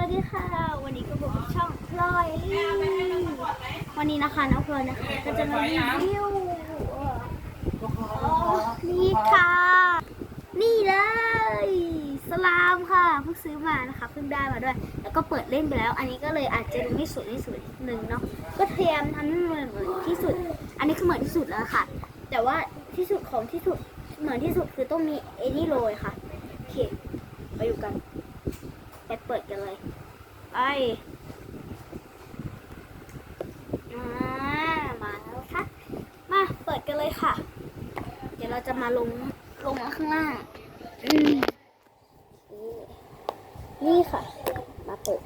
วัสดีค่ะ วันนี้ก็พบกับช่องพลอยลี่วันนี้นะคะน้องพลอยนะคะก็จะมารีวิวนี่ค่ะ นี่เลย สลามค่ะเพิ่งซื้อมานะคะเพิ่งได้มาด้วย แล้วก็เปิดเล่นไปแล้ว อันนี้ก็เลยอาจจะดูไม่สวยไม่สวยนิดนึงเนาะก็พยายมทำให้มันเหมือนที่สุด อันนี้คือเหมือนที่สุดแล้วค่ะ แต่ว่าที่สุดของที่สุดเหมือนที่สุดคือต้องมีเอนี่โรยค่ะโอเคไปดูกัน ไปเปิดกันเลย ไปอ่ามาแล้วค่ะ มาเปิดกันเลยค่ะ เดี๋ยวเราจะมาลงลงมาข้างล่างอืมนี่ค่ะ มาเปิด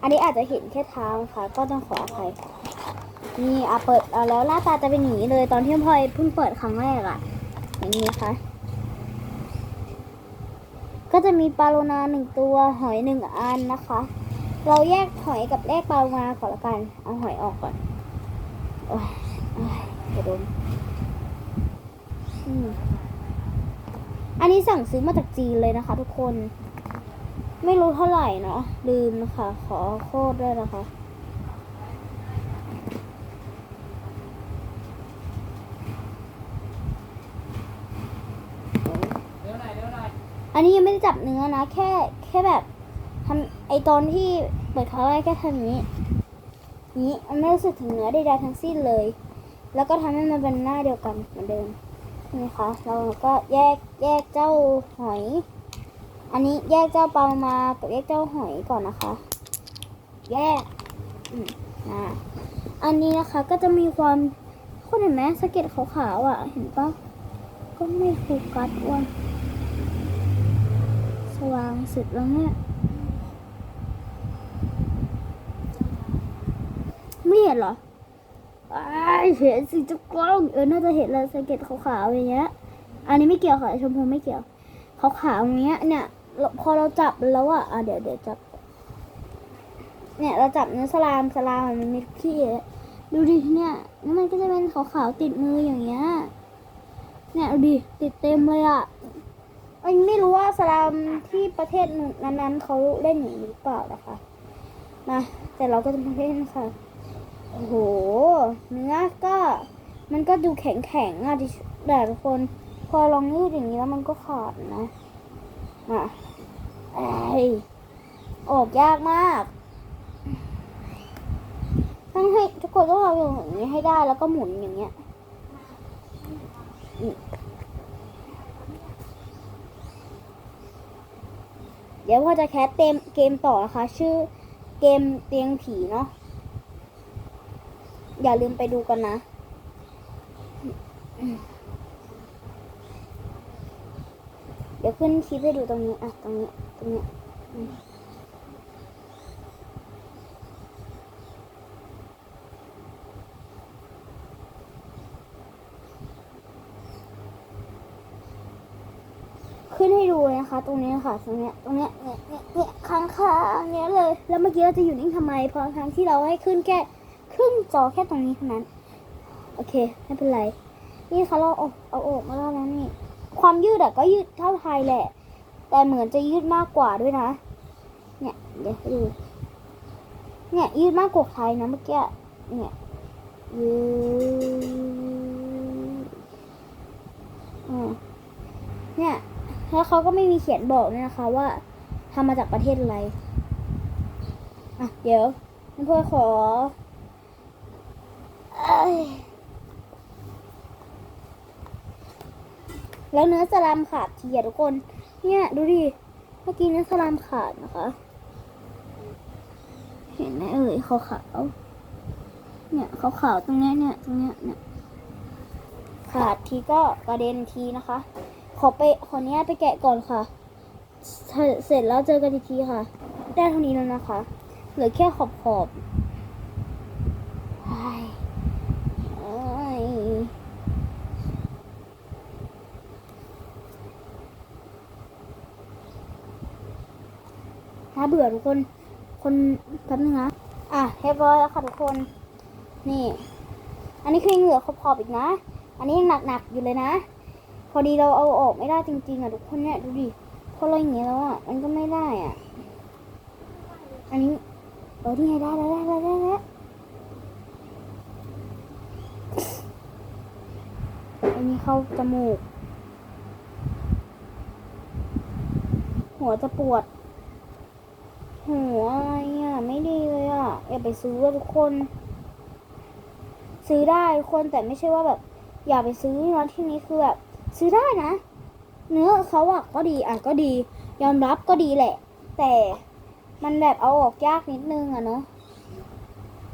อันนี้อาจจะเห็นแค่เท้าค่ะ ก็ต้องขออภัยนี่อะเปิดเอาแล้วหน้าตาจะเป็นอย่างนี้เลยตอนที่พลอยเพิ่งเปิดครั้งแรกอะอย่างนี้ค่ะ ก็จะมีปลาโลนาหนึ่งตัว หอยหนึ่งอันนะคะ เราแยกหอยกับแยกปลาโลนาก่อนละกัน เอาหอยออกก่อนโอ้ยจะโดนอืมอันนี้สั่งซื้อมาจากจีนเลยนะคะ ทุกคน ไม่รู้เท่าไหร่เนาะลืมนะคะ ขอโทษด้วยนะคะ อันนี้ยังไม่ได้จับเนื้อนะ แค่แค่แบบทำไอตอนที่เปิดครั้งแรกแค่ทำอย่านี้ นี้มันไม่รู้สึกถึงเนื้อใดๆทั้งสิ้นเลย แล้วก็ทำให้มันเป็นหน้าเดียวกันเหมือนเดิมนี่คะเราก็แยกแยกเจ้าหอย อันนี้แยกเจ้าปลามากับแยกเจ้าหอยก่อนนะคะ แยกอืมนะอันนี้นะคะก็จะมีความคุณเห็นไหมสะเก็ดขาวๆอะ เห็นปะก็ไม่โฟกัสว่าส วางสุดแล้วเนี่ยไม่เห็นเหรออ้ายเห็นสิจุกกล้องเออน่าจะเห็นเลยสะเก็ดขาวๆอย่างเงี้ย อันนี้ไม่เกี่ยวค่ะชมพูไม่เกี่ยวขาวๆอย่างเงี้ย เนี่ยพอเราจับแล้วอะอะเดี๋ยวเดี๋ยวจับ เนี่ยเราจับเนื้อสลามสลามมันมีขี้ดูดิเนี่ยแล้วมันก็จะเป็นขาวๆติดมืออย่างเงี้ยเนี่ยดูดิติดเต็มเลยอะ อันไม่รู้ว่าสลามที่ประเทศนั้นๆเขาเล่นอย่างนี้หรือเปล่านะคะนะแต่เราก็จะมาเล่นค่ะโอ้โหเนื้อก็มันก็ดูแข็งๆอะแต่ทุกคน พอลองยืดอย่างนี้แล้วมันก็ขาดนะอะไอออกยากมากต้องให้ทุกคนต้องเอาอย่างนี้ให้ได้แล้วก็หมุนอย่างเงี้ย เดี๋ยวพ่อจะแคสเต็มเกมต่อนะคะ ชื่อเกมเตียงผีเนาะอย่าลืมไปดูกันนะ เดี๋ยวขึ้นคลิปให้ดูตรงนี้ อะ ตรงนี้ ตรงนี้อืมขึ้นให้ดู เลยนะคะ ตรงนี้ค่ะตรงเนี้ยตรงเนี้ยเนี่ยเนี่ยเนี่ยข้างขาเนี้ยเลย แล้วเมื่อกี้เราจะอยู่นิ่งทำไมเพราะทั้งที่เราให้ขึ้นแค่ครึ่งจอแค่ตรงนี้เท่านั้น โอเคไม่เป็นไร นี่ค่ะเราเอาเอาออกมาแล้วนะนี่ ความยืดอะก็ยืดเท่าไทยแหละ แต่เหมือนจะยืดมากกว่าด้วยนะ เนี่ยเดี๋ยวดูเนี่ยยืดมากกว่าไทยนะเมื่อกี้เนี่ยยืดอ่าเนี่ย แล้วเขาก็ไม่มีเขียนบอกด้วยนะคะว่าทำมาจากประเทศอะไร อะ เดี๋ยวเพื่อขอแล้วเนื้อสลามขาดทีอะทุกคน เนี่ยดูดิ เมื่อกี้เนื้อสลามขาดนะคะ เห็นไหมเอ่ยขาวขาวเนี่ยขาวขาวตรงเนี้ยเนี่ยตรงเนี้ยเนี่ยขาดทีก็กระเด็นทีนะคะ อไปขออนุญาตไปแกะก่อนค่ะ เสร็จแล้วเจอกันอีกทีค่ะ ได้เท่านี้แล้วนะคะ เหลือแค่ขอบขอบๆไอ้ไอ้ยน่าเบื่อทุกคน คนแป๊บนึงนะ อะเรียบร้อยแล้วค่ะทุกคน นี่ อันนี้คือยังเหลือขอบขอบอีกนะ อันนี้ยังหนักๆอยู่เลยนะ พอดีเราเอาออกไม่ได้จริงๆอะทุกคนเนี่ยดูดิพอเราอย่างเงี้ยแล้วอะมันก็ไม่ได้อะ อันนี้เออที่ไงได้ได้ได้ได้ได้ได้อันนี้เข้าจมูก หัวจะปวด หัวอะไรอะไม่ดีเลยอะอย่าไปซื้อทุกคน ซื้อได้ทุกคนแต่ไม่ใช่ว่าแบบ อย่าไปซื้อนะที่นี้คือแบบ ซื้อได้นะ เนื้อเขาอะก็ดีอะก็ดี ยอมรับก็ดีแหละ แต่มันแบบเอาออกยากนิดนึงอะเนาะ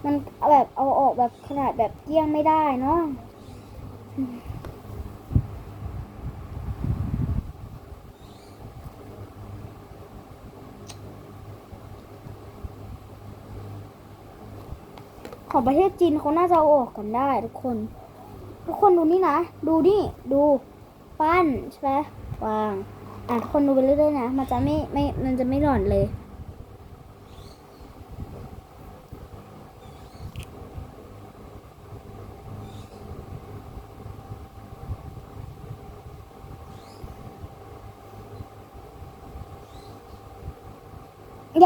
มันแบบเอาออกแบบขนาดแบบเกี้ยงไม่ได้เนาะของประเทศจีนเขาน่าจะเอาออกกันได้ทุกคน ทุกคนดูนี่นะ ดูนี่ ดู ปั้นใช่ไหมวาง อะทุกคนดูไปเรื่อยๆนะ มันจะไม่ไม่ มันจะไม่หล่อนเลย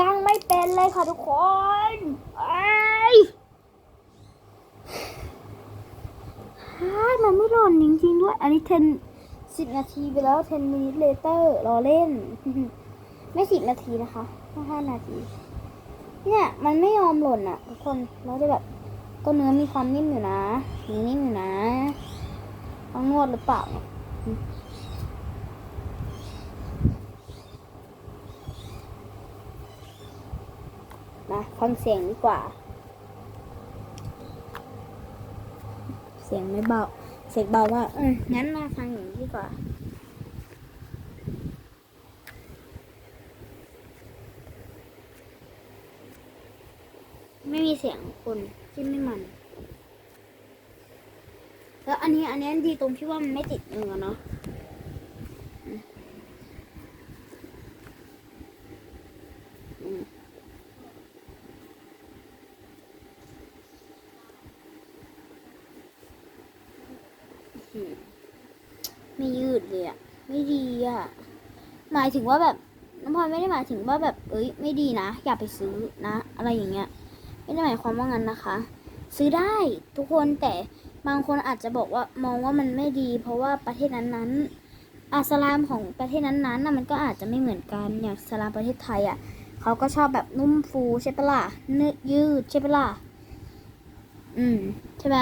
ยังไม่เป็นเลยค่ะทุกคนไอ้ยอ้ายมันไม่หล่อนจริงๆด้วย อันนี้10 10น สิบนาทีไปแล้ว 10 minutes later รอเล่น ไม่สิบนาทีนะคะแค่ห้านาที เนี่ย มันไม่ยอมหล่นอะ ทุกคนเราจะแบบก็เนื้อมีความนิ่มอยู่นะมีนิ่มอยู่นะต้องนวดหรือเปล่าเนี่ยมาฟังเสียงดีกว่า เสียงไม่เบา เสกเบามาเอองั้นมาฟังอย่างนี้ดีกว่า ไม่มีเสียงคนจิ้มไม่มัน แล้วอันนี้อันนี้ดีตรงที่ว่ามันไม่ติดมือเนาะอืมอืมอืมไม่ยืดเลยอะ ไม่ดีอะหมายถึงว่าแบบน้องพลอยไม่ได้หมายถึงว่าแบบ เอ้ย ไม่ดีนะ อย่าไปซื้อนะ อะไรอย่างเงี้ย ไม่ได้หมายความว่างั้นนะคะ ซื้อได้ทุกคนแต่บางคนอาจจะบอกว่ามองว่ามันไม่ดี เพราะว่าประเทศนั้นๆอาสลามของประเทศนั้นๆน่ะมันก็อาจจะไม่เหมือนกันอย่างสลามประเทศไทยอะเขาก็ชอบแบบนุ่มฟูใช่ปะล่ะเนื้อยืดใช่ปะล่ะอืมใช่ไหม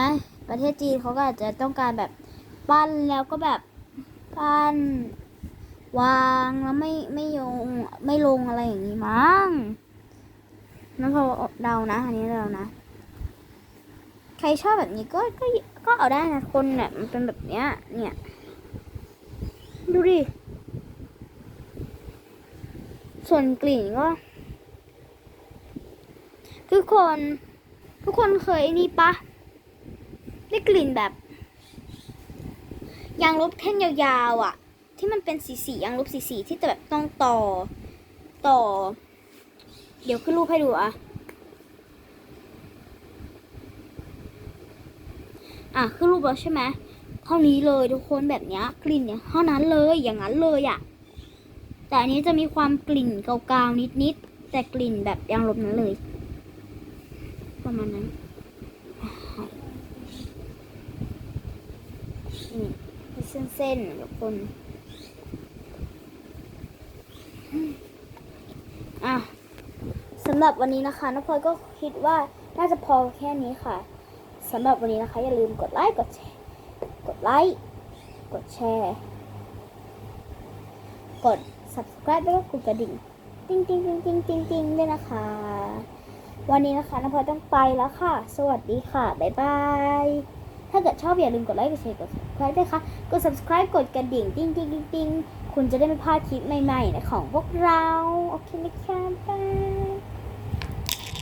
ประเทศจีนเขาก็อาจจะต้องการแบบปั้นแล้วก็แบบ ปั้นวางแล้วไม่ไม่ยงไม่ลงอะไรอย่างนี้มั้งนั่นพอเดานะ อันนี้เดานะ ใครชอบแบบนี้ก็ก็ก็เอาได้นะคนเนี่ยมันเป็นแบบเนี้ยเนี่ย ดูดิ ส่วนกลิ่นก็ ทุกคน ทุกคนเคยนี่ปะได้กลิ่นแบบ ยางลบแท่งยาวๆอะ ที่มันเป็นสีสีๆยางลบสีสีๆที่จะแบบต้องต่อต่อ เดี๋ยวขึ้นรูปให้ดูอะอะขึ้นรูปแล้วใช่ไหมเท่านี้เลยทุกคนแบบเนี้ยกลิ่นเนี่ยเท่านั้นเลยอย่างนั้นเลยอะ่ะแต่อันนี้จะมีความกลิ่นเกาๆนิดๆแต่กลิ่นแบบยางลบนั้นเลย ประมาณนั้นมี เส้นๆทุกคนอะสำหรับวันนี้นะคะน้องพลอยก็คิดว่าน่าจะพอแค่นี้ค่ะสำหรับวันนี้นะคะ อย่าลืมกดไลค์กดแชร์กดไลค์กดแชร์ กด subscribe แล้วก็กดกระดิ่งติ๊งติ๊งติ๊งติ๊งติ๊งติ๊งด้วยนะคะ วันนี้นะคะน้องพลอยต้องไปแล้วค่ะ สวัสดีค่ะ บ๊ายบาย ถ้าเกิดชอบอย่าลืมกดไลค์ กดแชร์ กด subscribe ด้วยค่ะ กด subscribe กดกระดิ่งติ๊งติ๊งติ๊งติ๊งคุณจะได้ไม่พลาดคลิปใหม่ๆ ของพวกเรา โอเคไหมคะบ๊ายบ